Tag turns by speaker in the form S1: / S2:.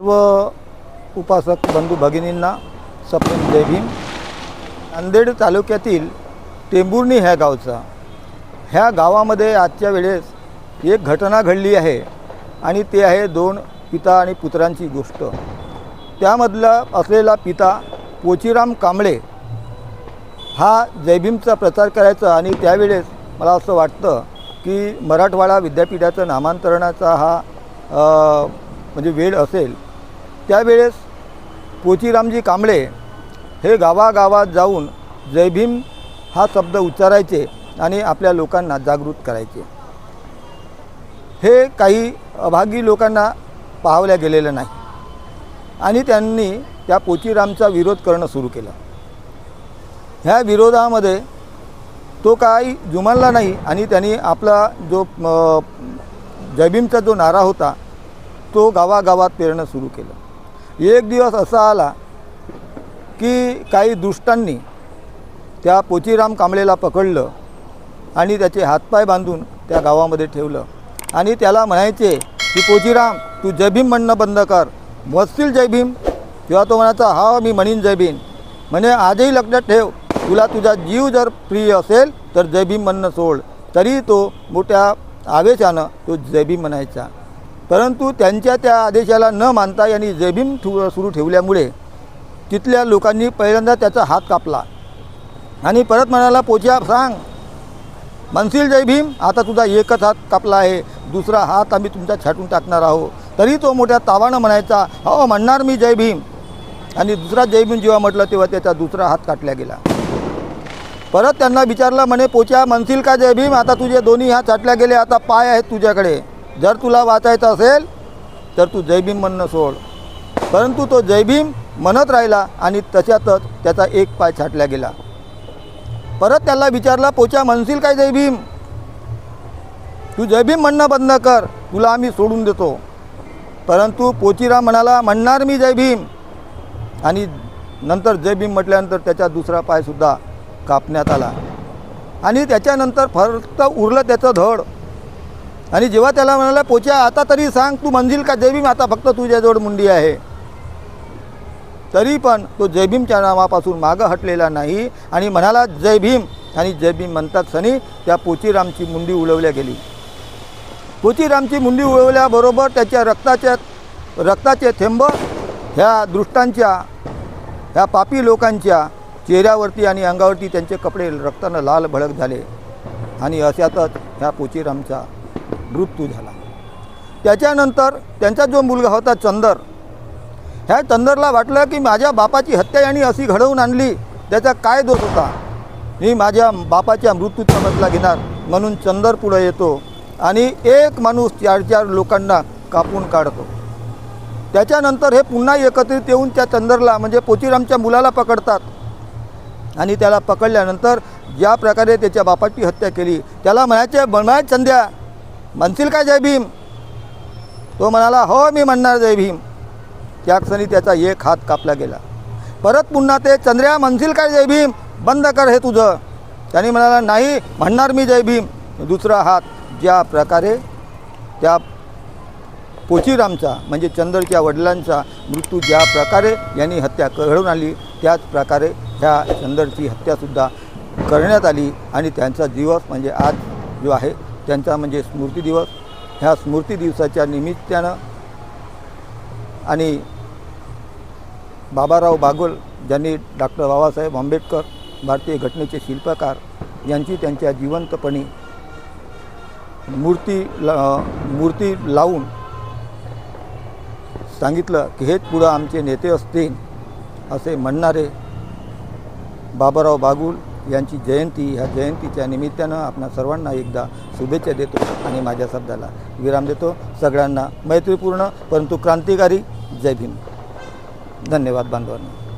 S1: सर्व उपासक बंधू भगिनींना सप्रेम जय भीम. नांदेड तालुक्यातील टेंबुर्णी ह्या गावचा. ह्या गावामध्ये आजच्या वेळेस एक घटना घडली आहे आणि ते आहे दोन पिता आणि पुत्रांची गोष्ट. त्यामधला असलेला पिता पोचीराम कांबळे हा जयभीमचा प्रचार करायचा आणि त्यावेळेस मला असं वाटतं की मराठवाडा विद्यापीठाचं नामांतरणाचा हा म्हणजे वेळ असेल त्यावेळेस पोचीरामजी कांबळे हे गावागावात जाऊन जयभीम हा शब्द उच्चारायचे आणि आपल्या लोकांना जागृत करायचे. हे काही अभागी लोकांना पाहवल्या गेलेलं नाही आणि त्यांनी त्या पोचीरामचा विरोध करणं सुरू केलं. ह्या विरोधामध्ये तो काही जुमानला नाही आणि त्यांनी आपला जो जयभीमचा जो नारा होता तो गावागावात पेरणं सुरू केलं. एक दिवस असा आला की काही दुष्टांनी त्या पोचीराम कांबळेला पकडलं आणि त्याचे हातपाय बांधून त्या गावामध्ये ठेवलं. आणि त्याला म्हणायचे की पोचीराम तू जयभीम म्हणणं बंद कर. मस्तील जयभीम तेव्हा तो म्हणायचा हा मी म्हणीन जयभीम म्हणे आजही लक्षात ठेव तुला तुझा जीव जर प्रिय असेल तर जयभीम म्हणणं सोड. तरी तो मोठ्या आवेशानं तो जयभीम म्हणायचा. परंतु त्यांच्या त्या आदेशाला न मानता यांनी जयभीम ठेव सुरू ठेवल्यामुळे तिथल्या लोकांनी पहिल्यांदा त्याचा हात कापला. आणि परत म्हणाला पोच्या सांग. म्हणशील जय भीम आता तुझा एकच हात कापला आहे. दुसरा हात आम्ही तुमचा छाटून टाकणार आहोत. तरी तो मोठ्या तावानं म्हणायचा हो म्हणणार मी जय भीम आणि दुसरा जय भीम जेव्हा म्हटलं तेव्हा त्याचा दुसरा हात काटला गेला. परत त्यांना विचारलं म्हणे पोच्या म्हणशील का जय भीम आता तुझे दोन्ही हात छाटल्या गेले. आता पाय आहेत तुझ्याकडे. जर तुला वाचायचं असेल तर तू जयभीम म्हणणं सोड. परंतु तो जय भीम म्हणत राहिला आणि तशातच त्याचा एक पाय छाटला गेला. परत त्याला विचारला पोचा म्हणशील काय जय भीम? तू जय भीम म्हणणं बंद कर तुला आम्ही सोडून देतो. परंतु पोचीराम म्हणाला म्हणणार मी जय भीम. आणि नंतर जयभीम म्हटल्यानंतर त्याचा दुसरा पायसुद्धा कापण्यात आला. आणि त्याच्यानंतर फक्त उरलं त्याचं धड. आणि जेव्हा त्याला म्हणाला पोच्या आता तरी सांग तू म्हणशील का जय भीम? आता फक्त तुझ्याजवळ मुंडी आहे. तरी पण तो जय भीमच्या नावापासून मागं हटलेला नाही आणि म्हणाला जय भीम. आणि जय भीम म्हणतात सनी त्या पोचीरामची मुंडी उडवल्या गेली. पोचीरामची मुंडी उडवल्याबरोबर त्याच्या रक्ताच्या रक्ताचे थेंब ह्या दृष्टांच्या ह्या पापी लोकांच्या चेहऱ्यावरती आणि अंगावरती त्यांचे कपडे रक्तानं लाल भडक झाले. आणि अशातच ह्या पोचीरामचा मृत्यू झाला. त्याच्यानंतर त्यांचा जो मुलगा होता चंदर ह्या चंदरला वाटलं की माझ्या बापाची हत्या यांनी अशी घडवून आणली त्याचा काय दोष होता? मी माझ्या बापाच्या मृत्यूचा बदला घेणार म्हणून चंदर पुढे येतो आणि एक माणूस चार चार लोकांना कापून काढतो. त्याच्यानंतर हे पुन्हा एकत्रित येऊन त्या चंदरला म्हणजे पोचीरामच्या मुलाला पकडतात आणि त्याला पकडल्यानंतर ज्या प्रकारे त्याच्या बापाची हत्या केली त्याला म्हणायचे म्हणाय चंद्या म्हणतील काय जय भीम? तो म्हणाला हो मी म्हणणार जय भीम. त्या क्षणी त्याचा एक हात कापला गेला. परत पुन्हा ते चंद्र्या म्हणशील काय जय भीम? बंद कर हे तुझं. त्याने म्हणाला नाही म्हणणार मी जय भीम. दुसरा हात ज्या प्रकारे त्या पोचीरामचा म्हणजे चंदरच्या वडिलांचा मृत्यू ज्या प्रकारे यांनी हत्या घडवून आली त्याच प्रकारे ह्या चंदरची हत्यासुद्धा करण्यात आली आणि त्यांचा दिवस म्हणजे आज जो आहे त्यांचा म्हणजे स्मृती दिवस. ह्या स्मृती दिवसाच्या निमित्तानं आणि बाबाराव बागुल ज्यांनी डॉक्टर बाबासाहेब आंबेडकर भारतीय घटनेचे शिल्पकार यांची त्यांच्या जिवंतपणी मूर्ती ला मूर्ती लावून सांगितलं की हेच पुढं आमचे नेते असतील असे म्हणणारे बाबाराव बागुल यांची जयंती ह्या जयंतीच्या निमित्तानं आपणा सर्वांना एकदा शुभेच्छा देतो आणि माझ्या शब्दाला विराम देतो. सगळ्यांना मैत्रीपूर्ण परंतु क्रांतिकारी. जय भीम. धन्यवाद बांधवांना.